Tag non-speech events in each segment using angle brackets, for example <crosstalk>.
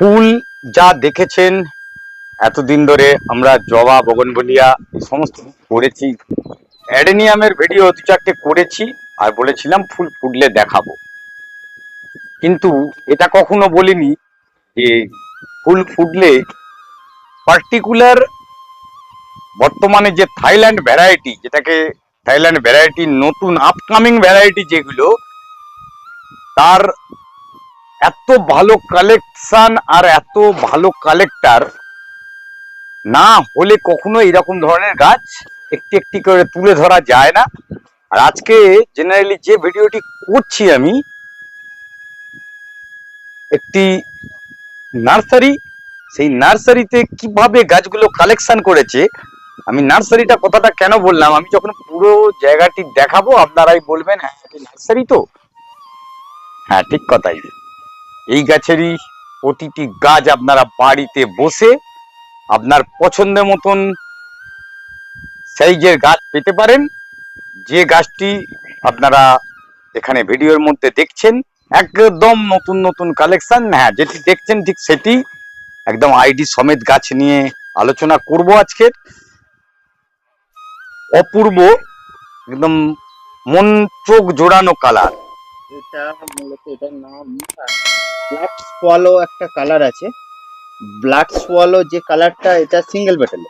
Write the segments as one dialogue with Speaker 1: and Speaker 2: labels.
Speaker 1: ফুল যা দেখেছেন, এতদিন ধরে আমরা জবা বগনবলিয়া সমস্ত করেছি। অ্যাডেনিয়ামের ভিডিও দু চারটে করেছি আর বলেছিলাম ফুল ফুটলে দেখাবো। কিন্তু এটা কখনো বলিনি যে ফুল ফুটলে পার্টিকুলার বর্তমানে যে থাইল্যান্ড ভ্যারাইটি যেটাকে থাইল্যান্ড ভ্যারাইটি নতুন আপকামিং ভ্যারাইটি যেগুলো, তার এত ভালো কালেকশন আর এত ভালো কালেক্টার না হলে কখনো এরকম ধরনের গাছ একটি একটি করে তুলে ধরা যায় না। আর আজকে জেনারেলি যে ভিডিওটি করছি আমি, একটি নার্সারি, সেই নার্সারিতে কীভাবে গাছগুলো কালেকশন করেছে আমি নার্সারিটা কথাটা কেন বললাম? আমি যখন পুরো জায়গাটি দেখাবো, আপনারাই বলবেন হ্যাঁ নার্সারি তো? হ্যাঁ ঠিক কথাই। এই গাছেরই প্রতিটি গাছ আপনারা বাড়িতে বসে আপনার পছন্দের মতন সাইজের গাছ পেতে পারেন। যে গাছটি আপনারা এখানে ভিডিওর মধ্যে দেখছেন, একদম নতুন নতুন কালেকশন হ্যাঁ যেটি দেখছেন ঠিক সেটি একদম আইডি সমেত গাছ নিয়ে আলোচনা করব আজকের। অপূর্ব একদম মন চোখ জোড়ানো কালার
Speaker 2: এটা মূলত এটার নাম ব্লাড সোয়ালো একটা কালার আছে। ব্লাড সোয়ালো যে কালারটা এটা সিঙ্গেল পেটালে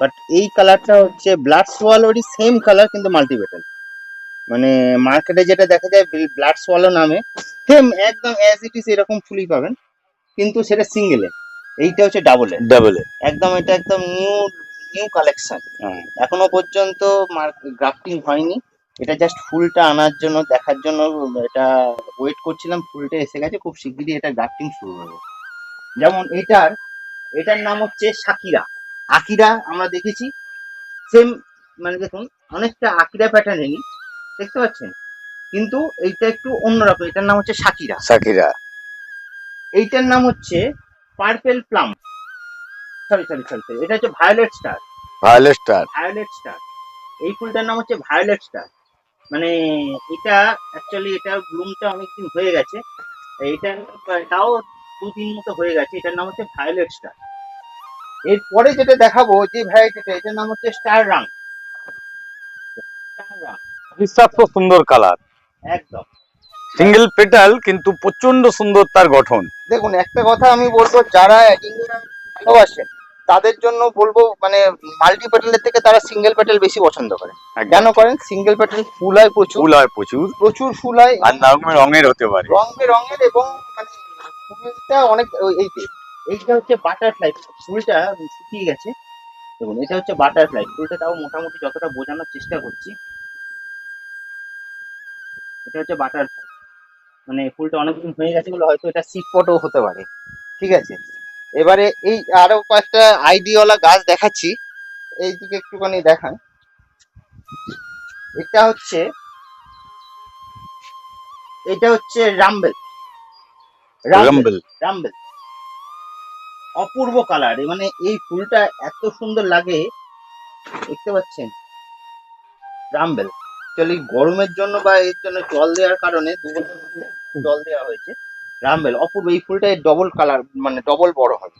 Speaker 2: বাট এই কালারটা হচ্ছে ব্লাড সোয়ালোরই সেম কালার কিন্তু মাল্টি পেটাল মানে মার্কেটে যেটা দেখা যায় ব্লাড সোয়ালো নামে সেম একদম অ্যাজ ইট ইস এরকম ফুলই পাবেন। কিন্তু সেটা সিঙ্গেলে এইটা হচ্ছে ডাবলে
Speaker 1: ডাবল
Speaker 2: একদম এটা একদম নিউ নিউ কালেকশন এখনও পর্যন্ত গ্রাফটিং হয়নি। এটা জাস্ট ফুলটা আনার জন্য দেখার জন্য এটা ওয়েট করছিলাম ফুলটা এসে গেছে খুব শিগগিরই এটা গ্রাফটিং শুরু হবে। যেমন এটার এটার নাম হচ্ছে সাকিরা। আকিরা আমরা দেখেছি। সেম মানে দেখুন অনেকটা আকিরা প্যাটার্নেরই দেখতে পাচ্ছেন? কিন্তু এইটা একটু অন্যরকম এটার নাম হচ্ছে সাকিরা।
Speaker 1: সাকিরা।
Speaker 2: এইটার নাম হচ্ছে purple plum sorry sorry sorry sorry এটা হচ্ছে violet star
Speaker 1: violet star
Speaker 2: violet star এই ফুলটার নাম হচ্ছে ভায়োলেট স্টার মানে এটা অ্যাকচুয়ালি এটা ব্লুমটা অনেকদিন হয়ে গেছে। এটা তাও দু দিন মতো হয়ে গেছে। এটার নাম হচ্ছে ভায়োলেট স্টার এরপরে যেটা দেখাবো যে ভ্যারাইটিটা এটার নাম হচ্ছে স্টার রাং স্টার রাং
Speaker 1: বিশ্বাস সুন্দর কালার।
Speaker 2: একদম।
Speaker 1: সিঙ্গেল পেটাল কিন্তু প্রচণ্ড সুন্দর তার গঠন।
Speaker 2: দেখুন একটা কথা আমি বলব যারা ভালোবাসেন তাদের জন্য বলব মানে মাল্টি পেটালের থেকে তারা সিঙ্গেল পেটাল বেশি পছন্দ করে। কেন করেন? সিঙ্গেল পেটাল ফুল হয় প্রচুর।
Speaker 1: ফুল হয় প্রচুর।
Speaker 2: প্রচুর ফুল হয়।
Speaker 1: আর রঙের রঙের হতে পারে।
Speaker 2: রং বেরঙের এবং মানে ফুলটা অনেক এই যে এইটা হচ্ছে বাটারফ্লাই ফুলটা শুকিয়ে গেছে। দেখুন এটা হচ্ছে বাটারফ্লাই ফুলটা তাও মোটামুটি যতটা বোঝানোর চেষ্টা করছি। এটা হচ্ছে বাটারফ্লাই মানে ফুলটা অনেকদিন হয়ে গেছে বলে হয়তো এটা সিট পটও হতে পারে। ঠিক আছে? এবারে এই আরও কয়েকটা আইডিওয়ালা গাছ দেখাচ্ছি। এই দিকে একটুখানি দেখান। এটা হচ্ছে এটা হচ্ছে রামবেল। রামবেল
Speaker 1: রাম্বল।
Speaker 2: অপূর্ব কালার। মানে এই ফুলটা এত সুন্দর লাগে। দেখতে পাচ্ছেন? রামবেল। অ্যাকচুয়ালি গরমের জন্য বা এর জন্য জল দেওয়ার কারণে দু বছর জল দেওয়া হয়েছে। রামবেল অপূর্ব, এই ফুলটা ডবল কালার মানে ডবল বড় হবে।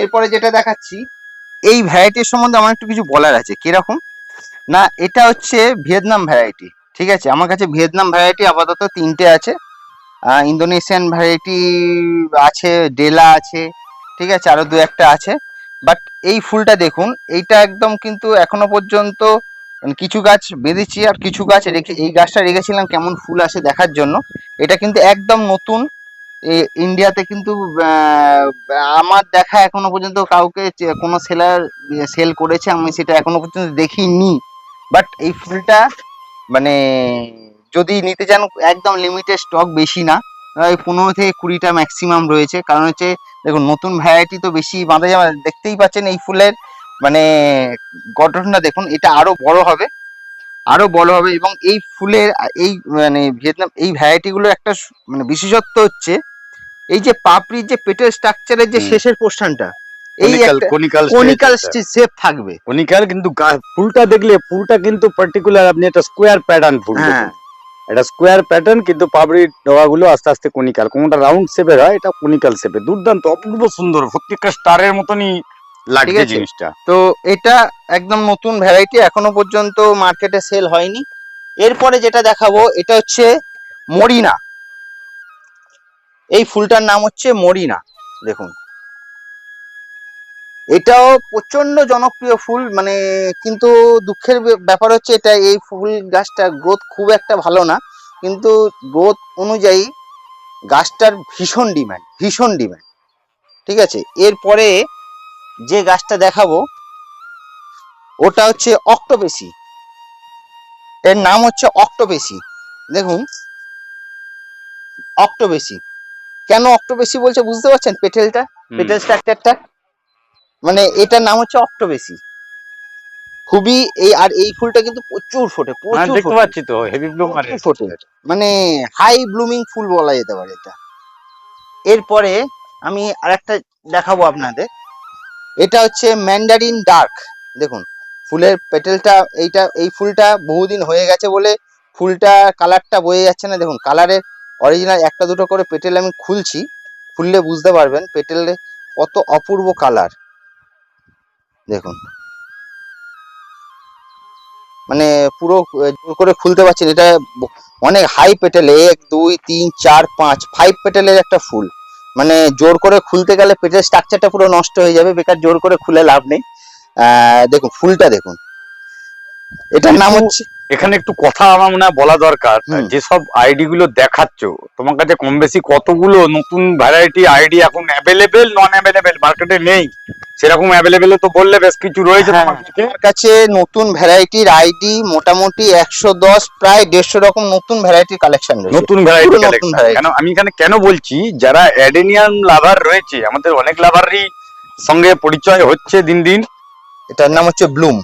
Speaker 2: এরপরে যেটা দেখাচ্ছি, এই ভ্যারাইটির সম্বন্ধে আমার একটু কিছু বলার আছে, কীরকম? না, এটা হচ্ছে ভিয়েতনাম ভ্যারাইটি ঠিক আছে? আমার কাছে ভিয়েতনাম ভ্যারাইটি আপাতত তিনটে আছে। ইন্দোনেশিয়ান ভ্যারাইটি আছে ডেলা আছে, ঠিক আছে? আরও দু একটা আছে। বাট এই ফুলটা দেখুন, এইটা একদম কিন্তু এখনও পর্যন্ত মানে কিছু গাছ বেঁধেছি আর কিছু গাছ রেখে, এই গাছটা রেখেছিলাম কেমন ফুল আসে দেখার জন্য। এটা কিন্তু একদম নতুন ইন্ডিয়াতে কিন্তু আমার দেখা এখনও পর্যন্ত কাউকে কোনো সেলার সেল করেছে, আমি সেটা এখনও পর্যন্ত দেখিনি। বাট এই ফুলটা মানে যদি নিতে চান, একদম লিমিটেড স্টক বেশি না। ওই পনেরো থেকে কুড়িটা ম্যাক্সিমাম রয়েছে। কারণ হচ্ছে, দেখুন, নতুন ভ্যারাইটি তো বেশি বাঁধা যাবে দেখতেই পাচ্ছেন এই ফুলের মানে গঠনটা দেখুন, এটা আরও বড় হবে। আরও বড় হবে এবং এই ফুলের এই মানে ভিয়েতনাম, এই ভ্যারাইটি গুলোর একটা মানে বিশেষত্ব হচ্ছে এই যে পাপড়ির যে পেটের স্ট্রাকচারের যে শেষের পোর্শনটা এই
Speaker 1: কনিকাল
Speaker 2: শেপ থাকবে।
Speaker 1: কনিকাল কিন্তু ফুলটা দেখলে ফুলটা কিন্তু পার্টিকুলার আপনি একটা স্কোয়ার প্যাটার্ন ফুল এটা স্কোয়ার প্যাটার্ন কিন্তু ডগাগুলো আস্তে আস্তে কনিকাল কোনটা রাউন্ড শেপের হয় এটা কনিকাল দুর্দান্ত অপূর্ব সুন্দর প্রত্যেকটা স্টারের মতনই লাগছে জিনিসটা।
Speaker 2: তো এটা একদম নতুন ভ্যারাইটি এখনও পর্যন্ত মার্কেটে সেল হয়নি। এরপরে যেটা দেখাবো এটা হচ্ছে মরিনা। এই ফুলটার নাম হচ্ছে মরিনা, দেখুন। এটাও প্রচণ্ড জনপ্রিয় ফুল মানে কিন্তু দুঃখের ব্যাপার হচ্ছে এটা, এই ফুল গাছটা গ্রোথ খুব একটা ভালো না, কিন্তু গ্রোথ অনুযায়ী গাছটার ভীষণ ডিমান্ড ভীষণ ডিম্যান্ড ঠিক আছে? এরপরে যে গাছটা দেখাবো, ওটা হচ্ছে অক্টোবেসি এর নাম হচ্ছে অক্টোবেসি দেখুন অক্টোবেসি কেন অক্টোবেসি বলছে বুঝতে পারছেন পেটেলটা। পেটেল স্ট্রাকচারটা মানে এটার নাম হচ্ছে অক্টোবেসি খুবই এই আর এই ফুলটা কিন্তু প্রচুর ফোটে প্রচুর
Speaker 1: দেখতে পাচ্ছি তো হেভি ব্লুমার
Speaker 2: প্রচুর ফোটে। মানে হাই ব্লুমিং ফুল বলা যেতে পারে এটা। এরপরে আমি আরেকটা দেখাবো আপনাদের। এটা হচ্ছে ম্যান্ডারিন ডার্ক দেখুন ফুলের পেটেলটা এইটা এই ফুলটা বহুদিন হয়ে গেছে বলে ফুলটা কালারটা বয়ে যাচ্ছে না। দেখুন কালারের অরিজিনাল একটা দুটো করে পেটেল আমি খুলছি খুললে বুঝতে পারবেন পেটেলে কত অপূর্ব কালার দেখুন। মানে পুরো জোর করে খুলতে পারছি না, এটা অনেক হাই পেটেল এক দুই তিন চার পাঁচ ফাইভ পেটেলের একটা ফুল। মানে জোর করে খুলতে গেলে পেটের স্ট্রাকচারটা পুরো নষ্ট হয়ে যাবে বেকার জোর করে খুলে লাভ নেই। দেখুন ফুলটা দেখুন। এটার নাম হচ্ছে
Speaker 1: এখানে একটু কথা আমার মনে হয় বলা দরকার। যেসব আইডি গুলো দেখাচ্ছ তোমার কাছে কম বেশি কতগুলো নতুন ভ্যারাইটি আইডি এখন অ্যাভেলেবেল নন অ্যাভেলেবেল মার্কেটে নেই। সেরকম অ্যাভেলেবেল তো বললে বেশ কিছু রয়েছে
Speaker 2: হ্যাঁ। আমার কাছে নতুন ভ্যারাইটির আইডি মোটামুটি একশো দশ প্রায় দেড়শো রকম নতুন ভ্যারাইটির কালেকশন রয়েছে।
Speaker 1: নতুন ভ্যারাইটি
Speaker 2: variety।
Speaker 1: কেন আমি এখানে কেন বলছি যারা অ্যাডেনিয়াম লাভার রয়েছে আমাদের অনেক লাভারই সঙ্গে পরিচয় হচ্ছে দিন দিন।
Speaker 2: এটার নাম হচ্ছে ব্লুম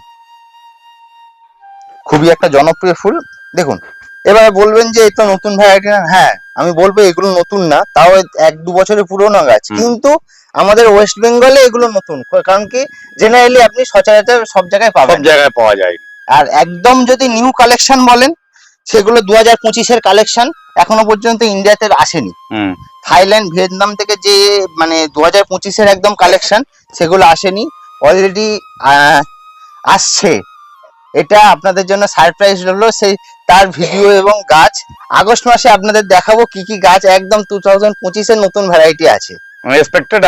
Speaker 2: খুবই একটা জনপ্রিয় ফুল। দেখুন এবার বলবেন যে এটা নতুন ভ্যারাইটি না। হ্যাঁ আমি বলব এগুলো নতুন না তাও এক দু বছরের পুরোনো গাছ। কিন্তু আমাদের ওয়েস্ট বেঙ্গলে এগুলো নতুন কারণ কি? জেনারেলি আপনি সচরাচর সব জায়গায়
Speaker 1: সব
Speaker 2: পাবেন
Speaker 1: জায়গায় পাওয়া যায়।
Speaker 2: আর একদম যদি নিউ কালেকশন বলেন সেগুলো দু হাজার পঁচিশের কালেকশন এখনও পর্যন্ত ইন্ডিয়াতে আসেনি। থাইল্যান্ড ভিয়েতনাম থেকে যে মানে দু হাজার পঁচিশের একদম কালেকশন সেগুলো আসেনি। অলরেডি আসছে। এটা আপনাদের জন্য সারপ্রাইজ হলো সেই তার ভিডিও এবং গাছ। আগস্ট মাসে আপনাদের দেখাবো কি কি গাছ একদম টু থাউজেন্ড পঁচিশের নতুন ভ্যারাইটি আছে।
Speaker 1: এক্সপেক্টেড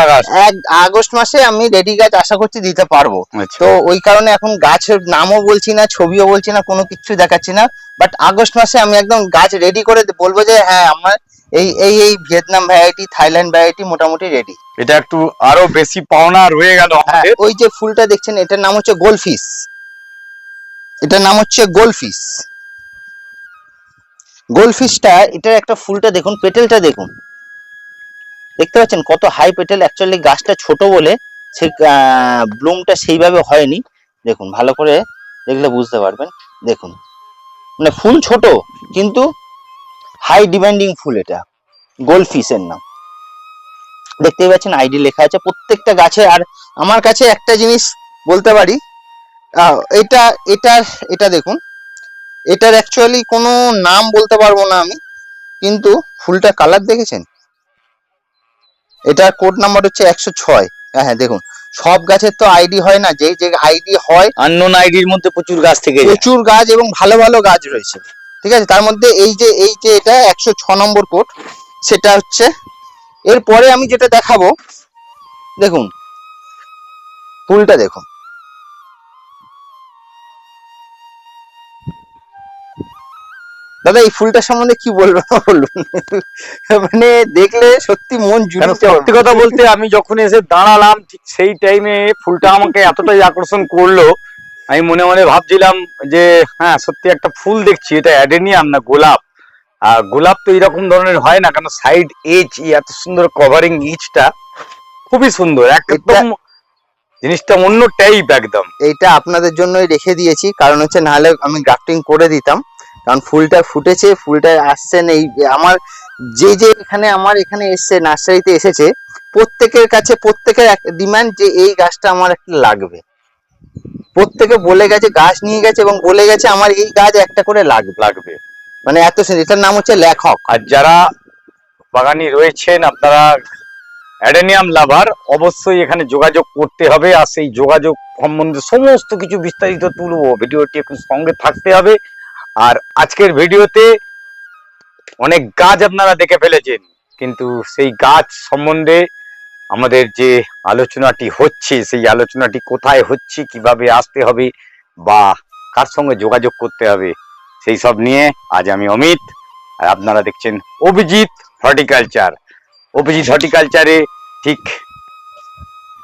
Speaker 2: আগস্ট মাসে আমি রেডি গাছ আশা করছি দিতে পারব।
Speaker 1: আচ্ছা।
Speaker 2: তো ওই কারণে এখন গাছের নামও বলছি না ছবিও বলছি না কোনো কিছু দেখাচ্ছি না। বাট আগস্ট মাসে আমি একদম গাছ রেডি করে বলব যে হ্যাঁ আমার এই এই এই ভিয়েতনাম ভ্যারাইটি থাইল্যান্ড ভ্যারাইটি মোটামুটি রেডি
Speaker 1: এটা একটু আরও বেশি পাওনা রয়ে গেল আমাদের।
Speaker 2: ওই যে ফুলটা দেখছেন এটার নাম হচ্ছে গোলফিস এটার নাম হচ্ছে গোলফিস গোলফিসটা এটার একটা ফুলটা দেখুন, পেটেলটা দেখুন। দেখতে পাচ্ছেন কত হাই পেটেল। অ্যাকচুয়ালি গাছটা ছোট বলে সে ব্লুমটা সেইভাবে হয়নি। দেখুন, ভালো করে দেখলে বুঝতে পারবেন। দেখুন মানে ফুল ছোট, কিন্তু হাই ডিমান্ডিং ফুল এটা। গোলফিসের নাম। দেখতেই পাচ্ছেন আইডি লেখা আছে প্রত্যেকটা গাছে। আর আমার কাছে একটা জিনিস বলতে পারি এটা এটার এটা দেখুন। এটার অ্যাকচুয়ালি কোনো নাম বলতে পারব না আমি কিন্তু ফুলটা কালার দেখেছেন? এটার কোড নাম্বার হচ্ছে একশো ছয়। হ্যাঁ দেখুন। সব গাছের তো আইডি হয় না যে যে আইডি হয়
Speaker 1: আননোন আইডির মধ্যে প্রচুর গাছ থেকে
Speaker 2: প্রচুর গাছ এবং ভালো ভালো গাছ রয়েছে। ঠিক আছে তার মধ্যে এই যে এই যে এটা একশো ছ নম্বর কোড সেটা হচ্ছে এরপরে আমি যেটা দেখাবো দেখুন ফুলটা দেখুন। দাদা এই ফুলটার সম্বন্ধে কি বলব <laughs> বলুন। মানে দেখলে সত্যি মন জুড়ে
Speaker 1: সত্যি কথা বলতে আমি যখন এসে দাঁড়ালাম ঠিক সেই টাইমে ফুলটা আমাকে এতটাই আকর্ষণ করল আমি মনে মনে ভাবছিলাম যে হ্যাঁ সত্যি একটা ফুল দেখছি এটা অ্যাডেনিয়াম না গোলাপ। আর গোলাপ তো এরকম ধরনের হয় না কেন সাইড এজ এত সুন্দর কভারিং ইচটা খুবই সুন্দর একদম জিনিসটা অন্য টাইপ একদম।
Speaker 2: এইটা আপনাদের জন্যই রেখে দিয়েছি কারণ হচ্ছে নাহলে আমি গ্রাফটিং করে দিতাম। কারণ ফুলটা ফুটেছে, ফুলটা আসছেন এই আমার যে যে এখানে আমার এখানে এসছে, নার্সারিতে এসেছে, প্রত্যেকের কাছে প্রত্যেকের ডিমান্ড যে এই গাছটা আমার একটা লাগবে। প্রত্যেকে বলে গেছে গাছ নিয়ে গেছে এবং বলে গেছে আমার এই গাছ একটা করে লাগবে
Speaker 1: লাগবে।
Speaker 2: মানে এত সুন্দর, এটার নাম হচ্ছে লেখক।
Speaker 1: আর যারা বাগানি রয়েছেন, আপনারা অ্যাডেনিয়াম লাভার, অবশ্যই এখানে যোগাযোগ করতে হবে। আর সেই যোগাযোগ সম্বন্ধে সমস্ত কিছু বিস্তারিত তুলবো। ভিডিওটি একটু সঙ্গে থাকতে হবে। আর আজকের ভিডিওতে অনেক গাছ আপনারা দেখে ফেলেছেন, কিন্তু সেই গাছ সম্বন্ধে আমাদের যে আলোচনাটি হচ্ছে, সেই আলোচনাটি কোথায় হচ্ছে, কীভাবে আসতে হবে বা কার সঙ্গে যোগাযোগ করতে হবে, সেই সব নিয়ে আজ আমি অমিত, আর আপনারা দেখছেন অভিজিৎ হর্টিকালচার। অভিজিৎ হর্টিকালচারে ঠিক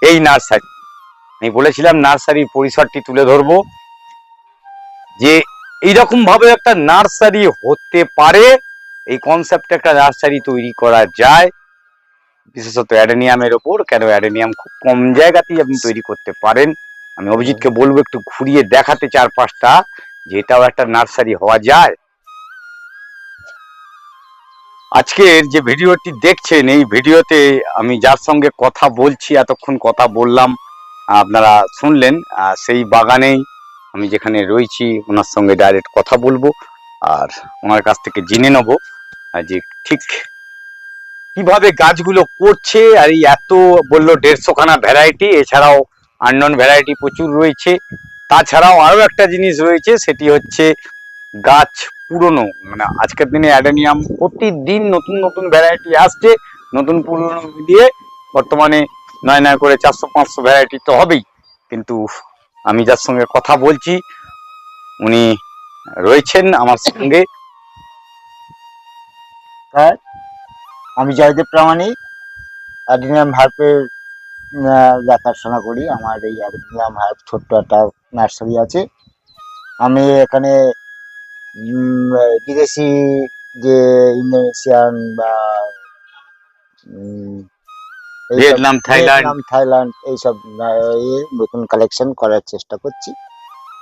Speaker 1: এই নার্সারি, আমি বলেছিলাম নার্সারির পরিসরটি তুলে ধরবো, যে এইরকম ভাবে একটা নার্সারি হতে পারে। এই কনসেপ্টে একটা নার্সারি তৈরি করা যায়। বিশেষত অ্যাডেনিয়ামের ওপর, কেন অ্যাডেনিয়াম খুব কম জায়গাতেই আপনি তৈরি করতে পারেন। আমি অভিজিৎকে বলব একটু ঘুরিয়ে দেখাতে চার পাঁচটা যে এটাও একটা নার্সারি হওয়া যায়। আজকের যে ভিডিওটি দেখছেন, এই ভিডিওতে আমি যার সঙ্গে কথা বলছি, এতক্ষণ কথা বললাম, আপনারা শুনলেন সেই বাগানেই আমি যেখানে রয়েছি, ওনার সঙ্গে ডাইরেক্ট কথা বলব আর ওনার কাছ থেকে জেনে নেব যে ঠিক কীভাবে গাছগুলো করছে আর এই এত বলল দেড়শো খানা ভ্যারাইটি এছাড়াও আননন ভ্যারাইটি প্রচুর রয়েছে। তাছাড়াও আরও একটা জিনিস রয়েছে, সেটি হচ্ছে গাছ পুরনো মানে আজকের দিনে অ্যাডেনিয়াম প্রতিদিন নতুন নতুন ভ্যারাইটি আসছে, নতুন পুরনো দিয়ে বর্তমানে নয় নয় করে চারশো পাঁচশো ভ্যারাইটি তো হবেই। কিন্তু আমি যার সঙ্গে কথা বলছি, উনি রয়েছেন আমার সঙ্গে।
Speaker 3: আমি জয়দেব প্রামাণিক, অ্যাডিনিয়াম হার্পের দেখাশোনা করি। আমার এই অ্যাডিনিয়াম হার্প ছোট্ট একটা নার্সারি আছে। আমি এখানে বিদেশি যে ইন্দোনেশিয়ান বা
Speaker 1: ভিয়েতনাম থাইল্যান্ড।
Speaker 3: থাইল্যান্ড এইসব নতুন কালেকশন করার চেষ্টা করছি।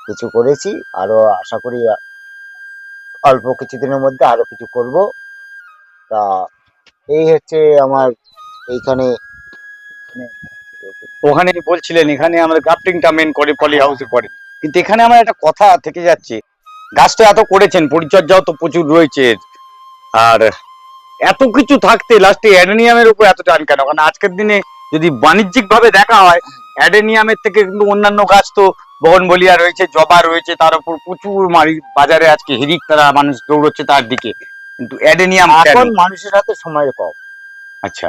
Speaker 3: কিছু করেছি আরও আশা করি অল্প কিছুদিনের মধ্যে আরও কিছু করব। তা এই হচ্ছে আমার এইখানে
Speaker 1: ওখানে বলছিলেন এখানে আমরা গ্রাফটিংটা মেন করে পলি হাউসে করে। কিন্তু এখানে আমার একটা কথা থেকে যাচ্ছে। গাছটা এত করেছেন পরিচর্যাও তো প্রচুর রয়েছে। আর এত কিছু থাকতে লাস্টে অ্যাডেনিয়ামের উপর এত টান কেন? কারণ আজকের দিনে যদি বাণিজ্যিক ভাবে দেখা হয় অ্যাডেনিয়ামের থেকে কিন্তু অন্যান্য গাছ তো বগনবলিয়া রয়েছে জবা রয়েছে তার উপর প্রচুর মারি বাজারে আজকে হিরিক তারা মানুষ দৌড়চ্ছে তার দিকে। কিন্তু অ্যাডেনিয়াম
Speaker 3: এখন মানুষের হাতে সময় কম।
Speaker 1: আচ্ছা।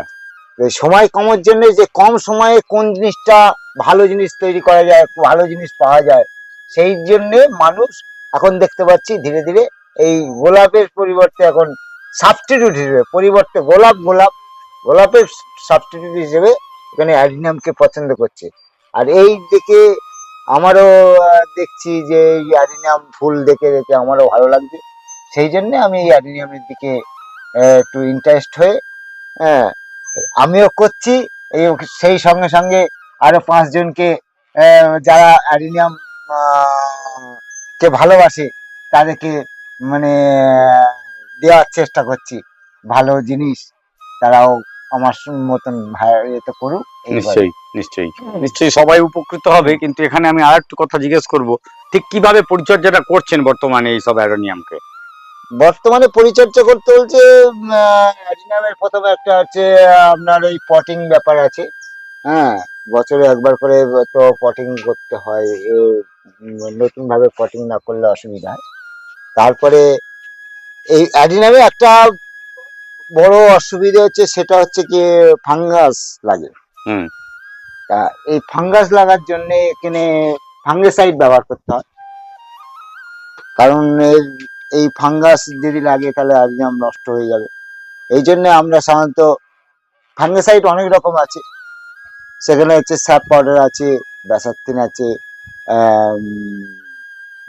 Speaker 3: সময় কমের জন্য যে কম সময়ে কোন জিনিসটা ভালো জিনিস তৈরি করা যায় ভালো জিনিস পাওয়া যায় সেই জন্যে মানুষ এখন দেখতে পাচ্ছি ধীরে ধীরে এই গোলাপের পরিবর্তে এখন সাবস্টিটিউট হিসেবে, পরিবর্তে গোলাপ গোলাপ, গোলাপের সাবস্টিটিউট হিসেবে এখানে অ্যাডিনিয়ামকে পছন্দ করছে। আর এই দেখে আমারও দেখছি যে এই অ্যাডিনিয়াম ফুল দেখে দেখে আমারও ভালো লাগছে। সেই জন্যে আমি এই অ্যাডিনিয়ামের দিকে একটু ইন্টারেস্ট হয়ে হ্যাঁ আমিও করছি। এই সেই সঙ্গে সঙ্গে আরও পাঁচজনকে যারা অ্যাডিনিয়াম কে ভালোবাসে, তাদেরকে মানে দেওয়ার চেষ্টা করছি। ভালো জিনিস তারাও আমার মতন এতে করুক
Speaker 1: নিশ্চয়ই নিশ্চয়ই। নিশ্চয়ই সবাই উপকৃত হবে কিন্তু এখানে আমি আর একটু কথা জিজ্ঞেস করব ঠিক কীভাবে পরিচর্যাটা করছেন বর্তমানে এই সব অ্যারোনিয়ামকে?
Speaker 3: বর্তমানে পরিচর্যা করতে বলছে অ্যাডিনিয়ামের প্রথমে একটা হচ্ছে আপনার ওই পটিং ব্যাপার আছে। হ্যাঁ বছরে একবার করে তো পটিং করতে হয় নতুন ভাবে পটিং না করলে অসুবিধা হয়। তারপরে এই অ্যাডিনামে একটা বড় অসুবিধা হচ্ছে সেটা হচ্ছে কি ফাঙ্গাস লাগে।
Speaker 1: হুম।
Speaker 3: তা এই ফাঙ্গাস লাগার জন্য এখানে ফাঙ্গিসাইড ব্যবহার করতে হয়। কারণ এর এই ফাঙ্গাস যদি লাগে তাহলে অ্যাডিনাম নষ্ট হয়ে যাবে। এই জন্য আমরা সাধারণত ফাঙ্গিসাইড অনেক রকম আছে। সেখানে হচ্ছে স্যাপ পাউডার আছে ব্যাসাত্তিন আছে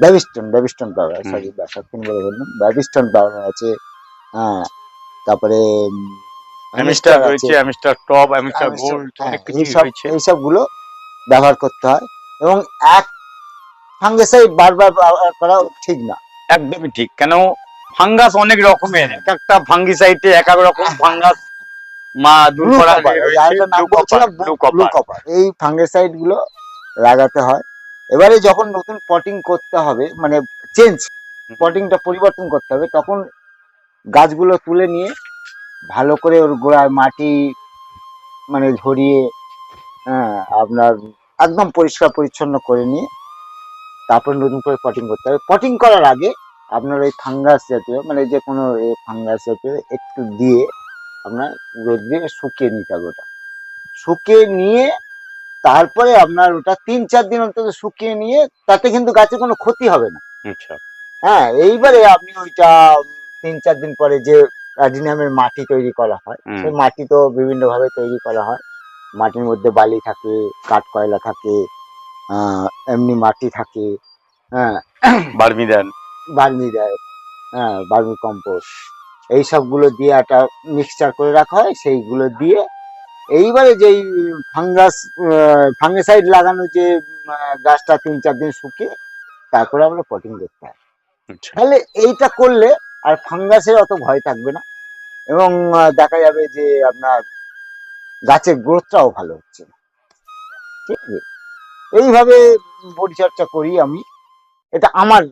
Speaker 3: ব্যাবিস্টন ব্যাবিস্টন পাউডার। সরি ব্যাসাত্তিন বলে বললাম ব্যাবিস্টন পাউডার আছে হ্যাঁ তারপরে
Speaker 1: অ্যামিস্টার রয়েছে অ্যামিস্টার টপ অ্যামিস্টার গোল্ড অনেক কিছু রয়েছে।
Speaker 3: এইসবগুলো ব্যবহার করতে হয় এবং এক ফাঙ্গিসাইড বারবার ব্যবহার করা ঠিক না।
Speaker 1: একদমই ঠিক কেন ফাঙ্গাস অনেক রকমের এক একটা ফাঙ্গিসাইডে এক এক রকম ফাঙ্গাস মা দূর করা
Speaker 3: এই ফাঙ্গিসাইডগুলো লাগাতে হয় এবারে যখন নতুন পটিং করতে হবে মানে চেঞ্জ পটিংটা পরিবর্তন করতে হবে তখন গাছগুলো তুলে নিয়ে ভালো করে ওর গোড়ায় মাটি মানে ঝরিয়ে হ্যাঁ আপনার একদম পরিষ্কার পরিচ্ছন্ন করে নিয়ে তারপর নতুন করে পটিং করতে হবে। পটিং করার আগে আপনার ওই ফাঙ্গাস জাতীয় মানে যে কোনো ফাঙ্গাস জাতীয় একটু দিয়ে আপনার রোদ্রে শুকিয়ে নিতে হবে ওটা। শুকিয়ে নিয়ে তারপরে আপনার ওটা তিন চার দিন অন্তত শুকিয়ে নিয়ে তাতে কিন্তু গাছের কোনো ক্ষতি হবে না।
Speaker 1: আচ্ছা।
Speaker 3: হ্যাঁ এইবারে আপনি ওইটা তিন চার দিন পরে যে অ্যাডিনিয়ামের মাটি তৈরি করা হয়। সেই মাটি তো বিভিন্ন ভাবে তৈরি করা হয়। মাটির মধ্যে বালি থাকে কাঠ কয়লা থাকে এমনি মাটি থাকে হ্যাঁ।
Speaker 1: বার্মি দেন।
Speaker 3: বার্মি দেয় হ্যাঁ বার্মি কম্পোস্ট। এই সবগুলো দিয়ে একটা মিক্সচার করে রাখা হয় সেইগুলো দিয়ে এইবারে যেই ফাঙ্গাস ফাঙ্গিসাইড লাগানো যে গাছটা তিন চার দিন শুকিয়ে তারপরে আমরা পটিং করতে হয়
Speaker 1: আচ্ছা।
Speaker 3: তাহলে এইটা করলে আর ফাঙ্গাসের অত ভয় থাকবে না এবং দেখা যাবে যে আপনার গাছের গ্রোথটাও ভালো হচ্ছে ঠিক আছে? এইভাবে পরিচর্যা করি আমি। এটা আমার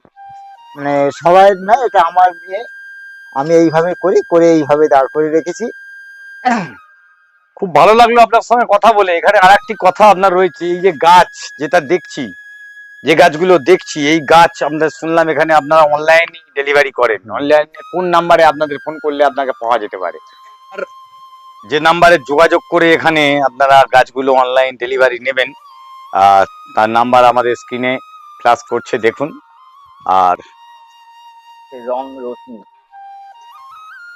Speaker 3: মানে সবাই না এটা আমার নিয়ে আমি এইভাবে করি করে এইভাবে দাঁড় করে রেখেছি।
Speaker 1: খুব ভালো লাগল আপনার সঙ্গে কথা বলে। এখানে আর একটি কথা আপনার রয়েছে, এই যে গাছ যেটা দেখছি, যে গাছগুলো দেখছি, এই গাছ আমরা শুনলাম এখানে আপনারা অনলাইনে ডেলিভারি করেন। অনলাইনে কোন নাম্বারে আপনাদের ফোন করলে আপনাকে পাওয়া যেতে পারে? আর যে নাম্বারে যোগাযোগ করে এখানে আপনারা গাছগুলো অনলাইন ডেলিভারি নেবেন, আর তার নাম্বার আমাদের স্ক্রিনে ফ্লাশ করছে, দেখুন। আর
Speaker 2: রং রশ্মি।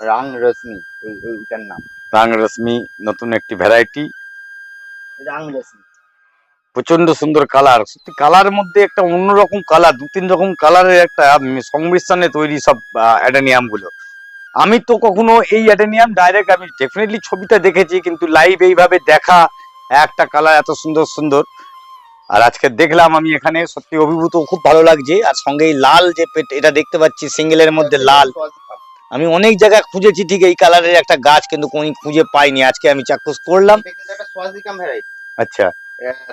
Speaker 2: রাং রশ্মি, এই, এইটার নাম।
Speaker 1: রাং রশ্মি নতুন একটি ভ্যারাইটি
Speaker 2: রাং রশ্মি
Speaker 1: প্রচণ্ড সুন্দর কালার সত্যি কালারের মধ্যে একটা অন্যরকম কালার দু তিন রকম কালারের একটা সংমিশ্রণে তৈরি সব অ্যাডেনিয়ামগুলো আমি তো কখনো এই অ্যাডেনিয়াম ডাইরেক্ট আমি ডেফিনেটলি ছবিটা দেখেছি কিন্তু লাইভ এইভাবে দেখা একটা কালার এত সুন্দর সুন্দর। আর আজকে দেখলাম আমি এখানে সত্যি অভিভূত খুব ভালো লাগছে। আর সঙ্গে এই লাল যে পেট এটা দেখতে পাচ্ছি সিঙ্গেলের মধ্যে লাল। আমি অনেক জায়গায় খুঁজেছি ঠিক এই কালারের একটা গাছ কিন্তু কোন খুঁজে পাইনি। আজকে আমি চাক্ষুষ করলাম। আচ্ছা।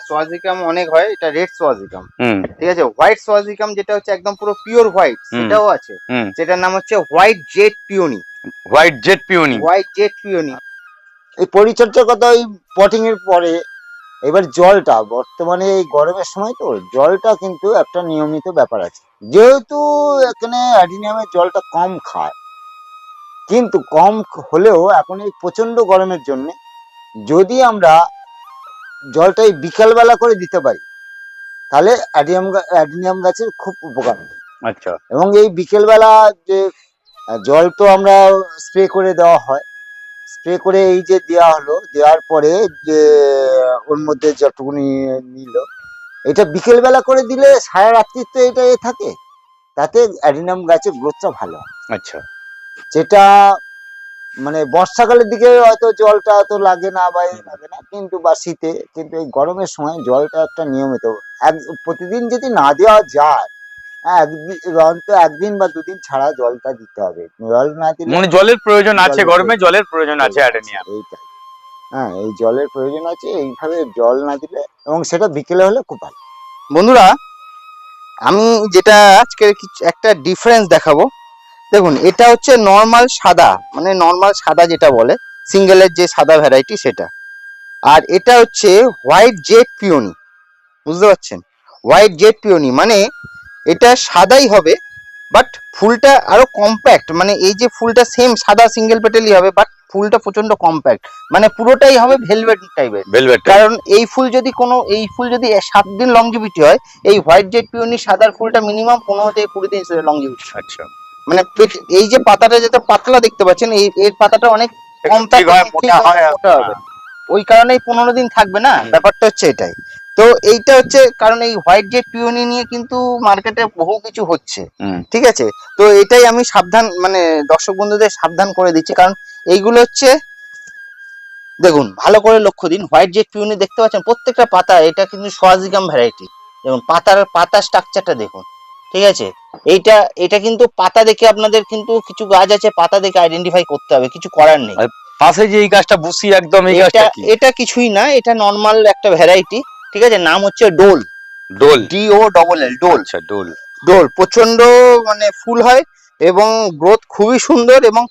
Speaker 2: সোয়াজিকাম অনেক হয় এটা রেড সোয়াজিকাম ঠিক আছে হোয়াইট সোয়াজিকাম যেটা হচ্ছে একদম পুরো পিওর হোয়াইট সেটাও আছে। যেটার নাম হচ্ছে white jet peony
Speaker 1: white jet peony
Speaker 2: white jet peony
Speaker 3: এই পরিচর্যার কথা ওই পটিং এর পরে এবার জলটা বর্তমানে এই গরমের সময় তো জলটা কিন্তু একটা নিয়মিত ব্যাপার আছে। যেহেতু এখানে অ্যাডিনিয়ামের জলটা কম খায় কিন্তু কম হলেও এখন এই প্রচণ্ড গরমের জন্য যদি আমরা জলটা এই বিকালবেলা করে দিতে পারি তাহলে অ্যাডিনিয়াম গা- অ্যাডিনিয়াম গাছের খুব উপকার
Speaker 1: আচ্ছা।
Speaker 3: এবং এই বিকেলবেলা যে জল তো আমরা স্প্রে করে দেওয়া হয়। স্প্রে করে এই যে দেওয়া হলো দেওয়ার পরে যে ওর মধ্যে যতটুকুনি নিল এটা বিকেলবেলা করে দিলে সারা রাত্রি তো এটা এ থাকে। তাতে অ্যাডিনাম গাছের গ্রোথটা ভালো
Speaker 1: আচ্ছা।
Speaker 3: যেটা মানে বর্ষাকালের দিকে হয়তো জলটা তো লাগে না বা লাগে না কিন্তু বা শীতে কিন্তু এই গরমের সময় জলটা একটা নিয়মিত। এক প্রতিদিন যদি না দেওয়া যায় হ্যাঁ একদিন বা দুদিন ছাড়া জলটা দিতে হবে। জল না দিলে
Speaker 1: মানে জলের প্রয়োজন আছে গরমে জলের প্রয়োজন আছে
Speaker 3: এইটাই। হ্যাঁ এই জলের প্রয়োজন আছে এইভাবে জল না দিলে এবং সেটা বিকেলে হলে খুব ভালো।
Speaker 2: বন্ধুরা আমি যেটা আজকে কিছু একটা ডিফারেন্স দেখাবো। দেখুন এটা হচ্ছে নর্মাল সাদা মানে নর্মাল সাদা যেটা বলে সিঙ্গেলের যে সাদা ভ্যারাইটি সেটা। আর এটা হচ্ছে হোয়াইট জেট পিওনি বুঝতে পারছেন? হোয়াইট জেট পিওনি মানে এটা সাদাই হবে বাট ফুলটা আরও কম্প্যাক্ট মানে এই যে ফুলটা সেম সাদা সিঙ্গেল পেটেলই হবে বাট ফুলটা প্রচণ্ড কম্প্যাক্ট মানে পুরোটাই হবে ভেলভেট টাইপের
Speaker 1: ভেলভেট
Speaker 2: কারণ এই ফুল যদি কোনো এই ফুল যদি সাত দিন লংজিভিটি হয় এই হোয়াইট জেড পিওনি সাদার ফুলটা মিনিমাম পনেরো থেকে কুড়ি দিন লংজিভিটি
Speaker 1: আচ্ছা।
Speaker 2: মানে এই যে পাতাটা যেটা পাতলা দেখতে পাচ্ছেন এই এর পাতাটা অনেক কম
Speaker 1: হয়।
Speaker 2: ওই কারণেই পনেরো দিন থাকবে না? ব্যাপারটা হচ্ছে এটাই। তো এইটা হচ্ছে কারণ এই হোয়াইট জেড পিওনি নিয়ে কিন্তু মার্কেটে বহু কিছু হচ্ছে। ঠিক আছে? তো এটাই আমি সাবধান মানে দর্শক বন্ধুদের সাবধান করে দিচ্ছি। কারণ এইগুলো হচ্ছে দেখুন ভালো করে লক্ষ্য দিন। হোয়াইট জেট পিউনি দেখতে পাচ্ছেন প্রত্যেকটা পাতা এটা কিন্তু সোয়াজিগাম ভ্যারাইটি দেখুন পাতার পাতা স্ট্রাকচারটা দেখুন। ঠিক আছে? এইটা এটা কিন্তু পাতা দেখে আপনাদের কিন্তু কিছু গাছ আছে পাতা দেখে আইডেন্টিফাই করতে হবে কিছু করার নেই।
Speaker 1: পাশে যে এই গাছটা বুসি একদম এই গাছটা
Speaker 2: এটা এটা কিছুই না এটা নর্মাল একটা ভ্যারাইটি ঠিক আছে? নাম হচ্ছে ডোল।
Speaker 1: ডোল?
Speaker 2: ডি ও ডবল এল ডোল।
Speaker 1: আচ্ছা ডোল।
Speaker 2: ডোল প্রচণ্ড মানে ফুল হয় এবং গ্রোথ খুবই সুন্দর এবং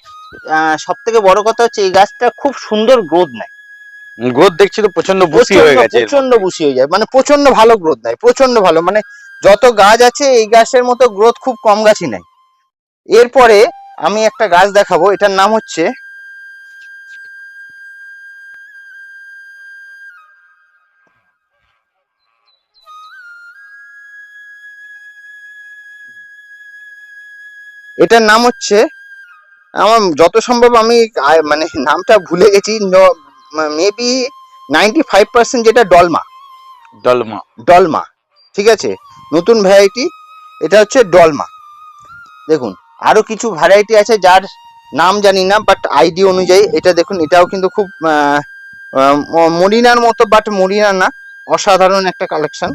Speaker 2: সব থেকে বড় কথা হচ্ছে এই গাছটা খুব সুন্দর গ্রোথ নেয়।
Speaker 1: গ্রোথ দেখছি তো প্রচণ্ড বুসি হয়ে গেছে
Speaker 2: প্রচণ্ড বুসি হয়ে যায় মানে প্রচণ্ড ভালো গ্রোথ নেয় প্রচণ্ড ভালো মানে যত গাছ আছে এই গাছের মতো গ্রোথ খুব কম গাছই নেয়। এরপরে আমি একটা গাছ দেখাবো এটার নাম হচ্ছে এটার নাম হচ্ছে আমার যত সম্ভব আমি মানে নামটা ভুলে গেছি মেবি নাইনটি ফাইভ পার্সেন্ট যেটা ডলমা।
Speaker 1: ডলমা।
Speaker 2: ডলমা ঠিক আছে? নতুন ভ্যারাইটি এটা হচ্ছে ডলমা দেখুন, আরও কিছু ভ্যারাইটি আছে যার নাম জানি না বাট আইডি অনুযায়ী এটা দেখুন, এটাও কিন্তু খুব মরিনার মতো বাট মরিনা না, অসাধারণ একটা কালেকশন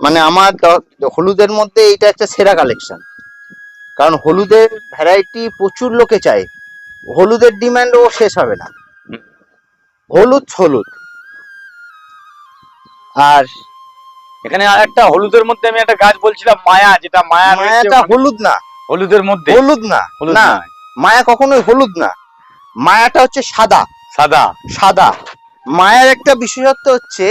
Speaker 2: মানে আমার হলুদের মধ্যে এটা একটা সেরা কালেকশন কারণ হলুদের ভ্যারাইটি প্রচুর লোকে চায়। হলুদের ডিমান্ডও শেষ হবে না। হলুদ হলুদ। আর
Speaker 1: এখানে একটা হলুদের মধ্যে আমি একটা গাছ বলছিলাম মায়া যেটা মায়া
Speaker 2: মায়াটা হলুদ না।
Speaker 1: হলুদের মধ্যে।
Speaker 2: হলুদ না।
Speaker 1: হলুদ
Speaker 2: না মায়া কখনোই হলুদ না। মায়াটা হচ্ছে সাদা।
Speaker 1: সাদা।
Speaker 2: সাদা। মায়ার একটা বিশেষত্ব হচ্ছে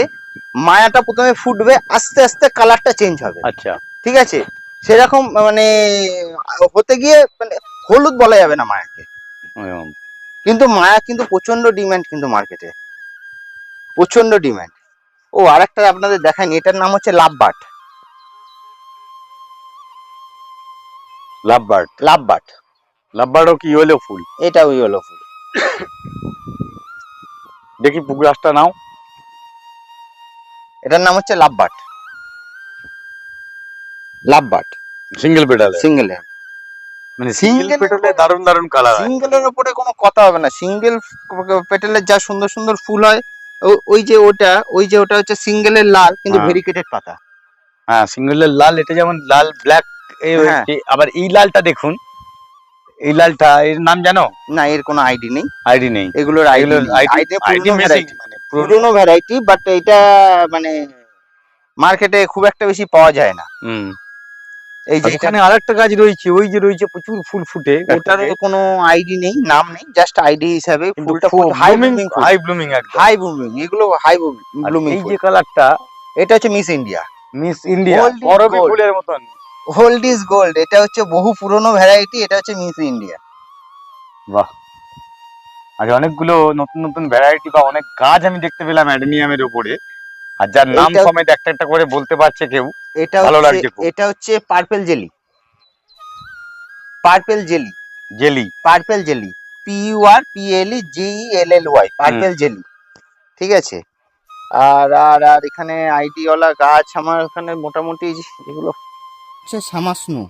Speaker 2: মায়াটা প্রথমে ফুটবে আস্তে আস্তে কালারটা চেঞ্জ হবে।
Speaker 1: আচ্ছা।
Speaker 2: ঠিক আছে? সেরকম মানে হতে গিয়ে মানে হলুদ বলা যাবে না মায়াকে। কিন্তু মায়া কিন্তু প্রচণ্ড ডিমান্ড কিন্তু মার্কেটে প্রচণ্ড ডিমান্ড ও আরেকটা আপনাদের দেখাইনি এটার নাম হচ্ছে লাভবাট
Speaker 1: লাভবার্ড
Speaker 2: লাভবাট
Speaker 1: লাভবার্ডও কি হলো ফুল?
Speaker 2: এটা ওই হলো ফুল।
Speaker 1: দেখি পুকুর গাছটা নাও।
Speaker 2: এটার নাম হচ্ছে love bud love bud
Speaker 1: single পেটালে?
Speaker 2: Single.
Speaker 1: মানে সিঙ্গেল পেটালে দারুণ দারুণ কালার
Speaker 2: সিঙ্গেলের উপরে কোনো কথা হবে না। সিঙ্গেল পেটেলের যা সুন্দর সুন্দর ফুল হয় ওই যে ওটা ওই যে ওটা হচ্ছে সিঙ্গেলের লাল কিন্তু
Speaker 1: হ্যাঁ।
Speaker 2: ভেরিকেটেড পাতা।
Speaker 1: হ্যাঁ সিঙ্গেলের লাল এটা যেমন লাল ব্ল্যাক এই। হচ্ছে আবার এই লালটা দেখুন এই লালটা এর নাম জানো?
Speaker 2: না এর কোনো আইডি নেই।
Speaker 1: আইডি নেই।
Speaker 2: এগুলোর আইডি
Speaker 1: মানে পুরো
Speaker 2: পুরোনো ভ্যারাইটি বাট এটা মানে মার্কেটে খুব একটা বেশি পাওয়া যায় না।
Speaker 1: হুম।
Speaker 2: এই যে
Speaker 1: এখানে আরেকটা গাছ রয়েছে ওই যে রয়েছে প্রচুর ফুল ফুটে।
Speaker 2: ওটার কোনো আইডি নেই নাম নেই জাস্ট আইডি হিসাবে ফুলটা high blooming
Speaker 1: high blooming
Speaker 2: high blooming এগুলো হাই ব্লুমিং
Speaker 1: এই যে কালারটা
Speaker 2: এটা হচ্ছে মিস ইন্ডিয়া
Speaker 1: মিস ইন্ডিয়া ফুলের মতন।
Speaker 2: হোল্ড ইজ গোল্ড এটা হচ্ছে বহু পুরনো ভ্যারাইটি এটা হচ্ছে মিস ইন্ডিয়া
Speaker 1: বাহ। আজ অনেকগুলো নতুন নতুন ভ্যারাইটি বা অনেক গাছ আমি দেখতে পেলাম অ্যাডেনিয়ামের উপরে। আর যার নাম সমেত একটা একটা করে বলতে পারছে কেউ।
Speaker 2: এটা হচ্ছে এটা হচ্ছে purple jelly purple jelly.
Speaker 1: Jelly
Speaker 2: purple jelly P U R P L E G L L Y purple jelly ঠিক আছে? আর আর আর এখানে আইডি ওয়ালা গাছ আমার ওখানে মোটামুটি এগুলো হচ্ছে সামাসনু।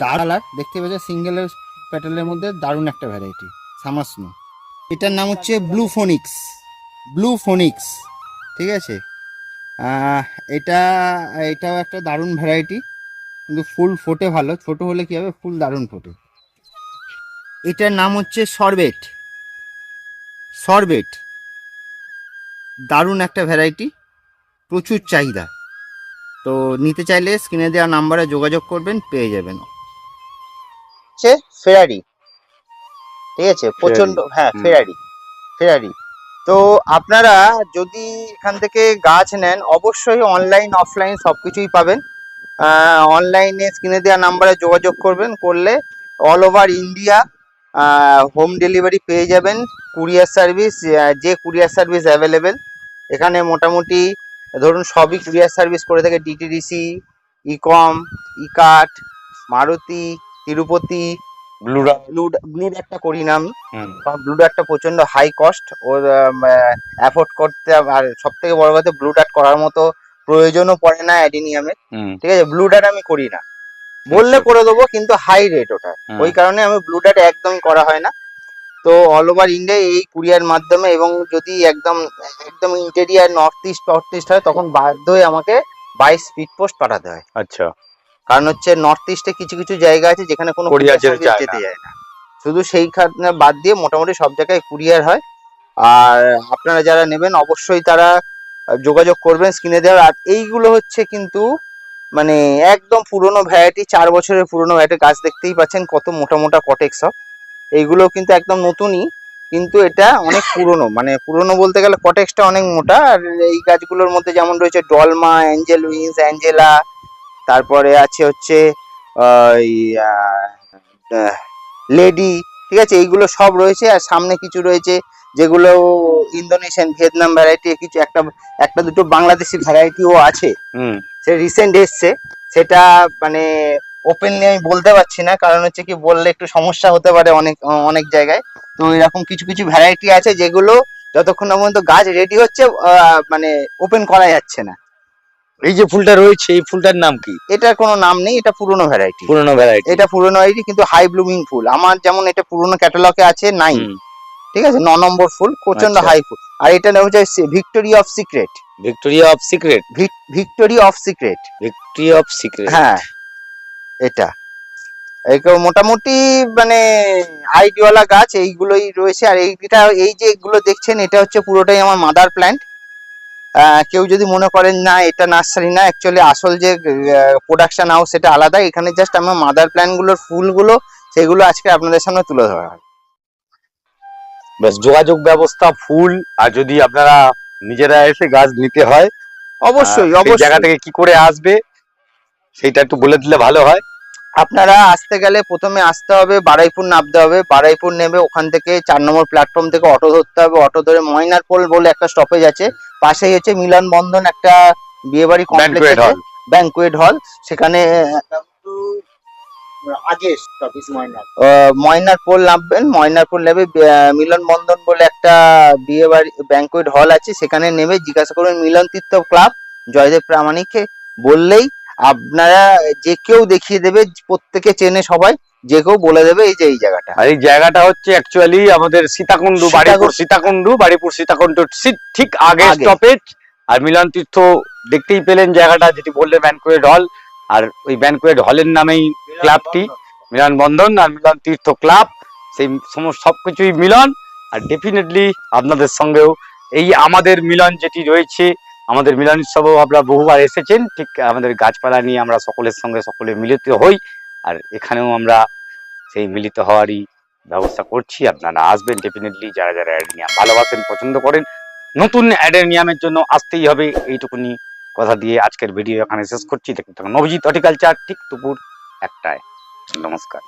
Speaker 2: ডালার দেখতে পাচ্ছ সিঙ্গেলের প্যাটেলের মধ্যে দারুণ একটা ভ্যারাইটি সামাসনু। এটার নাম হচ্ছে ব্লু ফোনিক্স ব্লু ফোনিক্স ঠিক আছে? এটা এটাও একটা দারুণ ভ্যারাইটি কিন্তু ফুল ফোটে ভালো। ছোট হলে কি হবে? ফুল দারুণ ফোটে। এটার নাম হচ্ছে সরবেট সরবেট দারুণ একটা ভ্যারাইটি প্রচুর চাহিদা। তো নিতে চাইলে স্ক্রিনে দেওয়া নাম্বারে যোগাযোগ করবেন পেয়ে যাবেন। হচ্ছে ফেরারি ঠিক আছে? প্রচণ্ড হ্যাঁ ফেরারি ফেরারি তো আপনারা যদি এখান থেকে গাছ নেন, অবশ্যই অনলাইন অফলাইন সব কিছুই পাবেন অনলাইনে স্ক্রিনে দেওয়া নাম্বারে যোগাযোগ করবেন, করলে all over India home delivery পেয়ে যাবেন, কুরিয়ার সার্ভিস যে কুরিয়ার সার্ভিস অ্যাভেলেবেল এখানে মোটামুটি, ধরুন সবই কুরিয়ার সার্ভিস করে থাকে DTDC Ecom Ekart Maruti, Tirupati blue ব্লুর একটা করি না আমি কারণ ব্লু ডার্টটা প্রচণ্ড হাই কস্ট ওর অ্যাফোর্ড করতে আর সব থেকে বড় কথা ব্লু ডার্ট করার মতো প্রয়োজনও পড়ে না অ্যাডিনিয়ামে।
Speaker 1: হুম।
Speaker 2: ঠিক আছে? ব্লু ডার্ট আমি করি না। বললে করে দেবো কিন্তু হাই রেট ওটা ওই কারণে আমি ব্লু ডার্ট একদমই করা হয় না। তো অল ওভার ইন্ডিয়া এই কুরিয়ার মাধ্যমে এবং যদি একদম একদম interior north east north east হয় তখন বাধ্য হয়ে আমাকে বাইশ স্পিড পোস্ট পাঠাতে হয়।
Speaker 1: আচ্ছা।
Speaker 2: কারণ হচ্ছে নর্থ ইস্টে কিছু কিছু জায়গা আছে যেখানে কোনো
Speaker 1: যেতে।
Speaker 2: যায় না। শুধু সেইখানে বাদ দিয়ে মোটামুটি সব জায়গায় কুরিয়ার হয়। আর আপনারা যারা নেবেন অবশ্যই তারা যোগাযোগ করবেন স্ক্রিনে দেওয়ার। আর এইগুলো হচ্ছে কিন্তু মানে একদম পুরনো ভ্যারাইটি চার বছরের পুরনো ভ্যারাইটি গাছ দেখতেই পাচ্ছেন কত মোটা মোটা কটেক্স সব। এইগুলো কিন্তু একদম নতুনই কিন্তু এটা অনেক পুরনো। মানে পুরনো বলতে গেলে কটেক্সটা অনেক মোটা। আর এই গাছগুলোর মধ্যে যেমন রয়েছে ডলমা অ্যাঞ্জেল উইন্স অ্যাঞ্জেলা তারপরে আছে হচ্ছে লেডি ঠিক আছে? এইগুলো সব রয়েছে আর সামনে কিছু রয়েছে যেগুলো ইন্দোনেশিয়ান ভিয়েতনাম ভ্যারাইটি কিছু একটা একটা দুটো বাংলাদেশি ভ্যারাইটিও আছে।
Speaker 1: হুম।
Speaker 2: সে রিসেন্ট এসছে। সেটা মানে ওপেনলি আমি বলতে পারছি না কারণ হচ্ছে কি বললে একটু সমস্যা হতে পারে অনেক অনেক জায়গায়। তো এরকম কিছু কিছু ভ্যারাইটি আছে যেগুলো যতক্ষণ না পর্যন্ত গাছ রেডি হচ্ছে আহ, মানে ওপেন করা যাচ্ছে না।
Speaker 1: এই যে ফুলটা রয়েছে এই ফুলটার নাম কি?
Speaker 2: এটার কোনো নাম নেই এটা পুরনো ভ্যারাইটি
Speaker 1: পুরনো ভ্যারাইটি
Speaker 2: এটা পুরনো ভ্যারাইটি কিন্তু হাই ব্লুমিং ফুল। আমার যেমন এটা পুরনো ক্যাটালগে আছে নাইন ঠিক আছে? ন নম্বর ফুল প্রচণ্ড
Speaker 1: আচ্ছা।
Speaker 2: হাই ফুল। আর এটা নাম হচ্ছে victory of secret
Speaker 1: Victoria of secret
Speaker 2: victory of secret
Speaker 1: Victoria of secret
Speaker 2: হ্যাঁ। এটা। মোটামুটি মানে আইডিওয়ালা গাছ এইগুলোই রয়েছে। আর এইটা এই যে এগুলো দেখছেন এটা হচ্ছে পুরোটাই আমার মাদার প্ল্যান্ট কেউ যদি মনে করেন না এটা নার্সারি না অ্যাকচুয়ালি আসল যে প্রোডাকশন হাউস সেটা আলাদা এখানে জাস্ট আমার মাদার প্ল্যান্টগুলোর ফুলগুলো সেগুলো আজকে আপনাদের সামনে তুলে ধরা হয়।
Speaker 1: ব্যাস যোগাযোগ ব্যবস্থা ফুল আর যদি আপনারা নিজেরা এসে গাছ নিতে হয়
Speaker 2: অবশ্যই
Speaker 1: সেই জায়গা থেকে কি করে আসবে সেটা একটু বলে দিলে ভালো হয়।
Speaker 2: আপনারা আসতে গেলে প্রথমে আসতে হবে বারাইপুর নামতে হবে। বারাইপুর নেবে ওখান থেকে চার নম্বর প্ল্যাটফর্ম থেকে অটো ধরতে হবে। অটো ধরে ময়নার পোল বলে একটা স্টপেজ আছে। পাশেই হচ্ছে মিলন বন্ধন একটা বিয়েবাড়ি কমপ্লেক্স
Speaker 1: ব্যাংকুয়েট হল
Speaker 2: সেখানে
Speaker 3: আগে অফিস
Speaker 2: আহ, ময়নার পোল নামবেন। ময়নারপুর পোল নেবে মিলন বন্ধন বলে একটা বিয়ে বাড়ি ব্যাংকুয়েট হল আছে। সেখানে নেবে জিজ্ঞাসা করবেন মিলন তীর্থ ক্লাব জয়দেব প্রামাণিককে। বললেই আপনারা যে কেউ দেখিয়ে দেবে প্রত্যেকে চেনে সবাই যে কেউ বলে দেবে এই যে এই জায়গাটা।
Speaker 1: আর এই জায়গাটা হচ্ছে অ্যাকচুয়ালি আমাদের সীতাকুণ্ডু বাড়িপুর সীতাকুণ্ডু বাড়িপুর সীতাকুণ্ডু ঠিক আগে
Speaker 2: আগে।
Speaker 1: স্টপেজ আর মিলন তীর্থ দেখতেই পেলেন জায়গাটা যেটি বললেন ব্যানকুয়েট হল আর ওই ব্যানকুয়েট হলের নামেই ক্লাবটি মিলন বন্ধন আর মিলন তীর্থ ক্লাব সেই সমস্ত সবকিছুই মিলন। আর ডেফিনেটলি আপনাদের সঙ্গেও এই আমাদের মিলন যেটি রয়েছে আমাদের মিলন উৎসবেও আপনারা বহুবার এসেছেন, ঠিক আমাদের গাছপালা নিয়ে আমরা সকলের সঙ্গে সকলে মিলিত হই, আর এখানেও আমরা সেই মিলিত হওয়ারই ব্যবস্থা করছি। আপনারা আসবেন ডেফিনেটলি যারা যারা অ্যাডেনিয়াম ভালোবাসেন, পছন্দ করেন, নতুন অ্যাডেনিয়ামের জন্য আসতেই হবে। এইটুকুনি কথা দিয়ে আজকের ভিডিও এখানে শেষ করছি। দেখুন নবজিৎ হর্টিকালচার ঠিক দুপুর একটায়। নমস্কার।